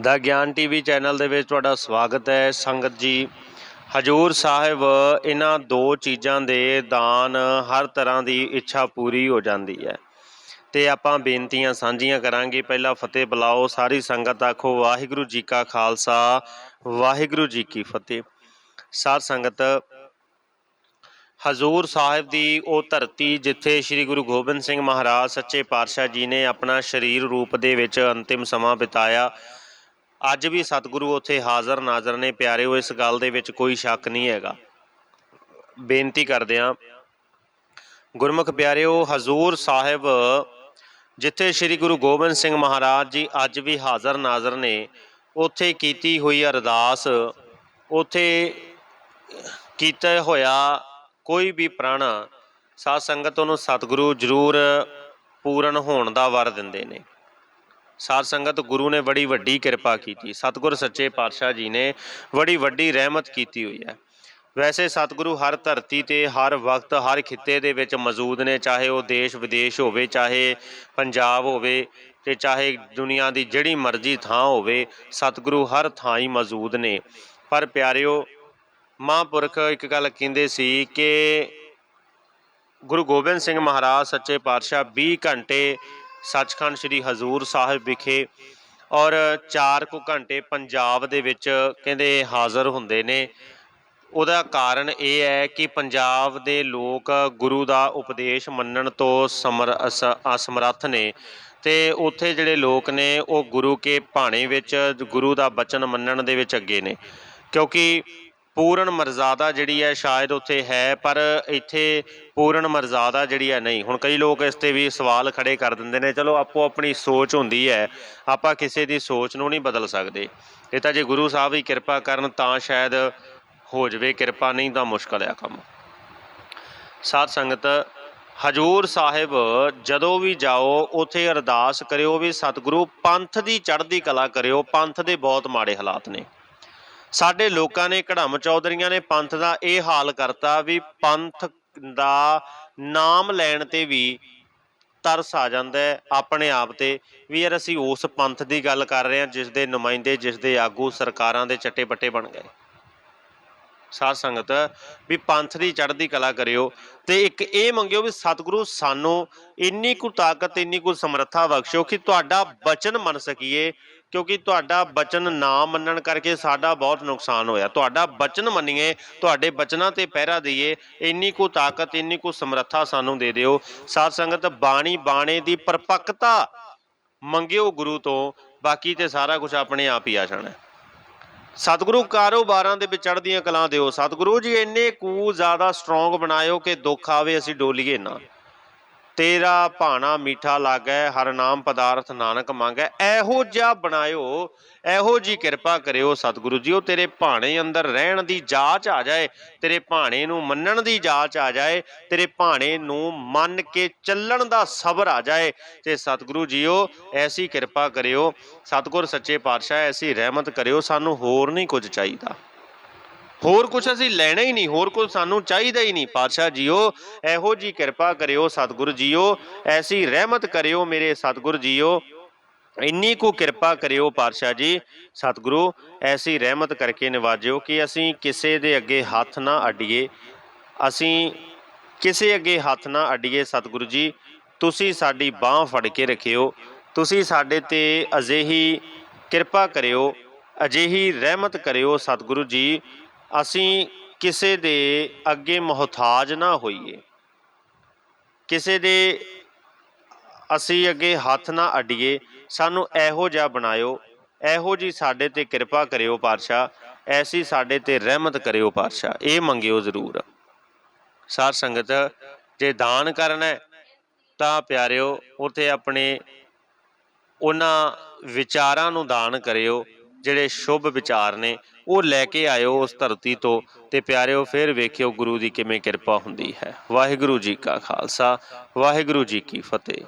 ਦਾ ਗਿਆਨ TV channel ਦੇ ਵਿੱਚ ਤੁਹਾਡਾ ਸਵਾਗਤ ਹੈ। ਸੰਗਤ ਜੀ, ਹਜੂਰ ਸਾਹਿਬ, ਇਹਨਾਂ ਦੋ ਚੀਜ਼ਾਂ ਦੇ ਦਾਨ ਹਰ ਤਰ੍ਹਾਂ ਦੀ ਇੱਛਾ ਪੂਰੀ ਹੋ ਜਾਂਦੀ ਹੈ। ਤੇ ਆਪਾਂ ਬੇਨਤੀਆਂ ਸਾਂਝੀਆਂ ਕਰਾਂਗੇ। ਪਹਿਲਾਂ ਫਤਿਹ ਬੁਲਾਓ, ਸਾਰੀ ਸੰਗਤ ਆਖੋ, ਵਾਹਿਗੁਰੂ ਜੀ ਕਾ ਖਾਲਸਾ, ਵਾਹਿਗੁਰੂ ਜੀ ਕੀ ਫਤਿਹ। ਸਾਧ ਸੰਗਤ, ਹਜ਼ੂਰ ਸਾਹਿਬ ਦੀ ਉਹ ਧਰਤੀ ਜਿੱਥੇ ਸ੍ਰੀ ਗੁਰੂ ਗੋਬਿੰਦ ਸਿੰਘ ਮਹਾਰਾਜ ਸੱਚੇ ਪਾਤਸ਼ਾਹ ਜੀ ਨੇ ਆਪਣਾ ਸਰੀਰ ਰੂਪ ਦੇ ਵਿੱਚ ਅੰਤਿਮ ਸਮਾਂ ਬਿਤਾਇਆ ਅੱਜ ਵੀ ਸਤਿਗੁਰੂ ਉੱਥੇ ਹਾਜ਼ਰ ਨਾਜ਼ਰ ਨੇ ਪਿਆਰਿਓ ਇਸ ਗੱਲ ਦੇ ਵਿੱਚ ਕੋਈ ਸ਼ੱਕ ਨਹੀਂ ਹੈਗਾ। ਬੇਨਤੀ ਕਰਦੇ ਹਾਂ। ਗੁਰਮੁਖ ਪਿਆਰਿਓ, ਹਜ਼ੂਰ ਸਾਹਿਬ, ਜਿੱਥੇ ਸ੍ਰੀ ਗੁਰੂ ਗੋਬਿੰਦ ਸਿੰਘ ਮਹਾਰਾਜ ਜੀ ਅੱਜ ਵੀ ਹਾਜ਼ਰ ਨਾਜ਼ਰ ਨੇ, ਉੱਥੇ ਕੀਤੀ ਹੋਈ ਅਰਦਾਸ, ਉੱਥੇ ਕੀਤਾ ਹੋਇਆ ਕੋਈ ਵੀ ਪ੍ਰਾਣਾ, ਸਾਧ ਸੰਗਤ ਉਹਨੂੰ ਸਤਿਗੁਰੂ ਜ਼ਰੂਰ ਪੂਰਨ ਹੋਣ ਦਾ ਵਰ ਦਿੰਦੇ ਨੇ। ਸਾਧ ਸੰਗਤ ਗੁਰੂ ਨੇ ਬੜੀ ਵੱਡੀ ਕਿਰਪਾ ਕੀਤੀ। ਸਤਿਗੁਰ ਸੱਚੇ ਪਾਤਸ਼ਾਹ ਜੀ ਨੇ ਬੜੀ ਵੱਡੀ ਰਹਿਮਤ ਕੀਤੀ ਹੋਈ ਹੈ। ਵੈਸੇ ਸਤਿਗੁਰੂ ਹਰ ਧਰਤੀ ਤੇ, ਹਰ ਵਕਤ, ਹਰ ਖਿੱਤੇ ਦੇ ਵਿੱਚ ਮੌਜੂਦ ਨੇ, ਚਾਹੇ ਉਹ ਦੇਸ਼ ਵਿਦੇਸ਼ ਹੋਵੇ, ਚਾਹੇ ਪੰਜਾਬ ਹੋਵੇ ਤੇ ਚਾਹੇ ਦੁਨੀਆ ਦੀ ਜਿਹੜੀ ਮਰਜ਼ੀ ਥਾਂ ਹੋਵੇ, ਸਤਿਗੁਰੂ ਹਰ ਥਾਂ ਹੀ ਮੌਜੂਦ ਨੇ। ਪਰ ਪਿਆਰਿਓ, ਮਹਾਂਪੁਰਖ ਇੱਕ ਗੱਲ ਕਹਿੰਦੇ ਸੀ ਕਿ ਗੁਰੂ ਗੋਬਿੰਦ ਸਿੰਘ ਮਹਾਰਾਜ ਸੱਚੇ ਪਾਤਸ਼ਾਹ 20 ਘੰਟੇ ਸੱਚਖੰਡ ਸ੍ਰੀ ਹਜ਼ੂਰ ਸਾਹਿਬ ਵਿਖੇ ਔਰ 4 ਕੁ ਘੰਟੇ ਪੰਜਾਬ ਦੇ ਵਿੱਚ ਕਹਿੰਦੇ ਹਾਜ਼ਰ ਹੁੰਦੇ ਨੇ। ਉਹਦਾ ਕਾਰਨ ਇਹ ਹੈ ਕਿ ਪੰਜਾਬ ਦੇ ਲੋਕ ਗੁਰੂ ਦਾ ਉਪਦੇਸ਼ ਮੰਨਣ ਤੋਂ ਸਮਰ, ਅਸ- ਅਸਮਰੱਥ ਨੇ ਤੇ ਉੱਥੇ ਜਿਹੜੇ ਲੋਕ ਨੇ ਉਹ ਗੁਰੂ ਕੇ ਭਾਣੇ ਵਿੱਚ ਗੁਰੂ ਦਾ ਬਚਨ ਮੰਨਣ ਦੇ ਵਿੱਚ ਅੱਗੇ ਨੇ। ਕਿਉਂਕਿ ਪੂਰਨ ਮਰਜ਼ਾਦਾ ਜਿਹੜੀ ਹੈ ਸ਼ਾਇਦ ਉੱਥੇ ਹੈ, ਪਰ ਇੱਥੇ ਪੂਰਨ ਮਰਜ਼ਾਦਾ ਜਿਹੜੀ ਹੈ ਨਹੀਂ। ਹੁਣ ਕਈ ਲੋਕ ਇਸ ਤੇ ਵੀ ਸਵਾਲ ਖੜੇ ਕਰ ਦਿੰਦੇ ਨੇ, ਚਲੋ ਆਪੋ ਆਪਣੀ ਸੋਚ ਹੁੰਦੀ ਹੈ, ਆਪਾਂ ਕਿਸੇ ਦੀ ਸੋਚ ਨੂੰ ਨਹੀਂ ਬਦਲ ਸਕਦੇ। ਇਹ ਤਾਂ ਜੇ ਗੁਰੂ ਸਾਹਿਬ ਦੀ ਕਿਰਪਾ ਕਰਨ, ਤਾਂ ਸ਼ਾਇਦ ਹੋ ਜਵੇ, ਕਿਰਪਾ ਨਹੀਂ ਤਾਂ ਮੁਸ਼ਕਲ ਆ ਕੰਮ। ਸਾਧ ਸੰਗਤ, ਹਜੂਰ ਸਾਹਿਬ ਜਦੋਂ ਵੀ ਜਾਓ, ਉਥੇ ਅਰਦਾਸ ਕਰਿਓ ਵੀ ਸਤਿਗੁਰੂ ਪੰਥ ਦੀ ਚੜ੍ਹਦੀ ਕਲਾ ਕਰਿਓ, ਪੰਥ ਦੇ ਬਹੁਤ ਮਾੜੇ ਹਾਲਾਤ ਨੇ। ਸਾਡੇ ਲੋਕਾਂ ਨੇ ਕੜਮ ਚੌਧਰੀਆਂ ਨੇ ਪੰਥ ਦਾ ਇਹ ਹਾਲ ਕਰਤਾ ਵੀ ਪੰਥ ਦਾ ਨਾਮ ਲੈਣ ਤੇ ਵੀ ਤਰਸ ਆ ਜਾਂਦਾ ਆਪਣੇ ਆਪ ਤੇ। ਵੀ ਯਾਰ ਅਸੀਂ ਉਸ ਪੰਥ ਦੀ ਗੱਲ ਕਰ ਰਹੇ ਹਾਂ ਜਿਸ ਦੇ ਨੁਮਾਇੰਦੇ ਜਿਸ ਦੇ ਆਗੂ ਸਰਕਾਰਾਂ ਦੇ ਚੱਟੇ ਬੱਟੇ ਬਣ ਗਏ। ਸਾਧ ਸੰਗਤ, ਵੀ ਪੰਥ ਦੀ ਚੜ੍ਹਦੀ ਕਲਾ ਕਰਿਓ ਤੇ ਇੱਕ ਇਹ ਮੰਗਿਓ ਵੀ ਸਤਿਗੁਰੂ ਸਾਨੂੰ ਇੰਨੀ ਕੁ ਤਾਕਤ, ਇੰਨੀ ਕੁ ਸਮਰੱਥਾ ਬਖਸ਼ੋ ਕਿ ਤੁਹਾਡਾ ਬਚਨ ਮੰਨ ਸਕੀਏ। ਕਿਉਂਕਿ ਤੁਹਾਡਾ ਬਚਨ ਨਾ ਮੰਨਣ ਕਰਕੇ ਸਾਡਾ ਬਹੁਤ ਨੁਕਸਾਨ ਹੋਇਆ। ਤੁਹਾਡਾ ਬਚਨ ਮੰਨੀਏ, ਤੁਹਾਡੇ ਬਚਨਾਂ ਤੇ ਪਹਿਰਾ ਦਈਏ, ਇੰਨੀ ਕੁ ਤਾਕਤ, ਇੰਨੀ ਕੁ ਸਮਰੱਥਾ ਸਾਨੂੰ ਦੇ ਦਿਓ। ਸਾਧ ਸੰਗਤ, ਬਾਣੀ ਬਾਣੇ ਦੀ ਪਰਪੱਕਤਾ ਮੰਗਿਓ ਗੁਰੂ ਤੋਂ, ਬਾਕੀ ਤੇ ਸਾਰਾ ਕੁਝ ਆਪਣੇ ਆਪ ਹੀ ਆ ਜਾਣਾ। ਸਤਿਗੁਰੂ ਕਾਰੋਬਾਰਾਂ ਦੇ ਵਿੱਚ ਚੜ੍ਹਦੀਆਂ ਕਲਾਂ ਦਿਓ। ਸਤਿਗੁਰੂ ਜੀ, ਇੰਨੇ ਕੂ ਜ਼ਿਆਦਾ ਸਟਰੋਂਗ ਬਣਾਇਓ ਕਿ ਦੁੱਖ ਆਵੇ, ਅਸੀਂ ਡੋਲੀਏ ਨਾ। ਤੇਰਾ ਭਾਣਾ ਮੀਠਾ ਲਾਗੈ, ਹਰ ਨਾਮ ਪਦਾਰਥ ਨਾਨਕ ਮੰਗੈ। ਇਹੋ ਜਿਹਾ ਬਣਾਇਓ, ਇਹੋ ਜੀ ਕਿਰਪਾ ਕਰਿਓ ਸਤਿਗੁਰੂ ਜੀ, ਉਹ ਤੇਰੇ ਭਾਣੇ ਅੰਦਰ ਰਹਿਣ ਦੀ ਜਾਚ ਆ ਜਾਏ, ਤੇਰੇ ਭਾਣੇ ਨੂੰ ਮੰਨਣ ਦੀ ਜਾਚ ਆ ਜਾਏ, ਤੇਰੇ ਭਾਣੇ ਨੂੰ ਮੰਨ ਕੇ ਚੱਲਣ ਦਾ ਸਬਰ ਆ ਜਾਏ। ਤੇ ਸਤਿਗੁਰੂ ਜੀਓ, ਐਸੀ ਕਿਰਪਾ ਕਰਿਓ, ਸਤਿਗੁਰ ਸੱਚੇ ਪਾਤਸ਼ਾਹ, ਐਸੀ ਰਹਿਮਤ ਕਰਿਓ, ਸਾਨੂੰ ਹੋਰ ਨਹੀਂ ਕੁਝ ਚਾਹੀਦਾ। ਹੋਰ ਕੁਝ ਅਸੀਂ ਲੈਣਾ ਹੀ ਨਹੀਂ, ਹੋਰ ਕੁਝ ਸਾਨੂੰ ਚਾਹੀਦਾ ਹੀ ਨਹੀਂ। ਪਾਤਸ਼ਾਹ ਜੀਓ, ਇਹੋ ਜੀ ਕਿਰਪਾ ਕਰਿਓ ਸਤਿਗੁਰੂ ਜੀਓ, ਐਸੀ ਰਹਿਮਤ ਕਰਿਓ ਮੇਰੇ ਸਤਿਗੁਰ ਜੀਓ। ਇੰਨੀ ਕੁ ਕਿਰਪਾ ਕਰਿਓ ਪਾਤਸ਼ਾਹ ਜੀ, ਸਤਿਗੁਰੂ, ਐਸੀ ਰਹਿਮਤ ਕਰਕੇ ਨਿਵਾਜਿਓ ਕਿ ਅਸੀਂ ਕਿਸੇ ਦੇ ਅੱਗੇ ਹੱਥ ਨਾ ਅੱਡੀਏ। ਅਸੀਂ ਕਿਸੇ ਅੱਗੇ ਹੱਥ ਨਾ ਅੱਡੀਏ ਸਤਿਗੁਰੂ ਜੀ, ਤੁਸੀਂ ਸਾਡੀ ਬਾਹ ਫੜ ਕੇ ਰੱਖਿਓ, ਤੁਸੀਂ ਸਾਡੇ ਤੇ ਅਜਿਹੀ ਕਿਰਪਾ ਕਰਿਓ, ਅਜਿਹੀ ਰਹਿਮਤ ਕਰਿਓ ਸਤਿਗੁਰੂ ਜੀ ਅਸੀਂ ਕਿਸੇ ਦੇ ਅੱਗੇ ਮੁਹਤਾਜ ਨਾ ਹੋਈਏ। ਕਿਸੇ ਦੇ ਅਸੀਂ ਅੱਗੇ ਹੱਥ ਨਾ ਅੱਡੀਏ। ਸਾਨੂੰ ਇਹੋ ਜਿਹਾ ਬਣਾਇਓ। ਇਹੋ ਜੀ ਸਾਡੇ ਤੇ ਕਿਰਪਾ ਕਰਿਓ ਪਾਤਸ਼ਾਹ। ਐਸੀ ਸਾਡੇ ਤੇ ਰਹਿਮਤ ਕਰਿਓ ਪਾਤਸ਼ਾਹ। ਇਹ ਮੰਗਿਓ ਜ਼ਰੂਰ। ਸਾਧ ਸੰਗਤ, ਜੇ ਦਾਨ ਕਰਨਾ ਤਾਂ ਪਿਆਰਿਓ, ਉਥੇ ਆਪਣੇ ਉਹਨਾਂ ਵਿਚਾਰਾਂ ਨੂੰ ਦਾਨ ਕਰਿਓ। ਜਿਹੜੇ ਸ਼ੁਭ ਵਿਚਾਰ ਨੇ, ਉਹ ਲੈ ਕੇ ਆਇਓ ਉਸ ਧਰਤੀ ਤੋਂ ਤੇ ਪਿਆਰਿਓ, ਫਿਰ ਵੇਖਿਓ ਗੁਰੂ ਦੀ ਕਿਵੇਂ ਕਿਰਪਾ ਹੁੰਦੀ ਹੈ। ਵਾਹਿਗੁਰੂ ਜੀ ਕਾ ਖਾਲਸਾ, ਵਾਹਿਗੁਰੂ ਜੀ ਕੀ ਫਤਿਹ।